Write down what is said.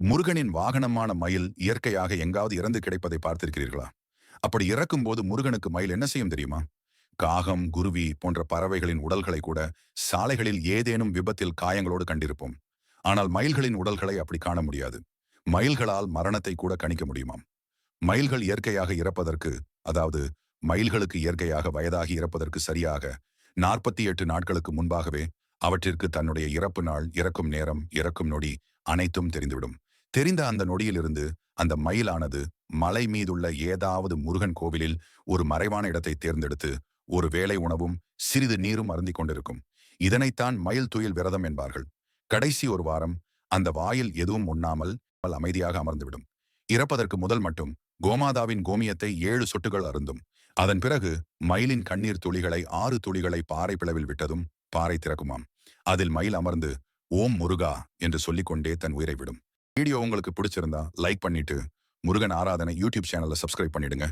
முருகனின் வாகனமான மயில் இயற்கையாக எங்காவது இறந்து கிடைப்பதை பார்த்திருக்கிறீர்களா? அப்படி இறக்கும் போது முருகனுக்கு மயில் என்ன செய்யும் தெரியுமா? காகம் குருவி போன்ற பறவைகளின் உடல்களை கூட சாலைகளில் ஏதேனும் விபத்தில் காயங்களோடு கண்டிருப்போம். ஆனால் மயில்களின் உடல்களை அப்படி காண முடியாது. மயில்களால் மரணத்தை கூட கணிக்க முடியுமாம்? மயில்கள் இயற்கையாக இறப்பதற்கு அதாவது மயில்களுக்கு இயற்கையாக வயதாகி இறப்பதற்கு சரியாக நாற்பத்தி எட்டு நாட்களுக்கு முன்பாகவே அவற்றிற்கு தன்னுடைய இறப்பு நாள் இறக்கும் நேரம் இறக்கும் நொடி அனைத்தும் தெரிந்துவிடும். தெரிந்த அந்த நொடியிலிருந்து அந்த மயிலானது மலை மீதுள்ள ஏதாவது முருகன் கோவிலில் ஒரு மறைவான இடத்தை தேர்ந்தெடுத்து ஒரு வேளை உணவும் சிறிது நீரும் அருந்திக் கொண்டிருக்கும். இதனைத்தான் மயில் துயில் விரதம் என்பார்கள். கடைசி ஒரு வாரம் அந்த வாயில் எதுவும் உண்ணாமல் அமைதியாக அமர்ந்துவிடும். இறப்பதற்கு முதல் மட்டும் கோமாதாவின் கோமியத்தை ஏழு சொட்டுகள் அருந்தும். அதன் பிறகு மயிலின் கண்ணீர் துளிகளை ஆறு துளிகளை பாறை பிளவில் விட்டதும் பாறை திறக்குமாம். அதில் மயில் அமர்ந்து ஓம் முருகா என்று சொல்லிக்கொண்டே தன் உயிரை விடும். வீடியோ உங்களுக்கு பிடிச்சிருந்தா லைக் பண்ணிட்டு முருகன் ஆராதனை யூடியூப் சேனலை சப்ஸ்கிரைப் பண்ணிடுங்க.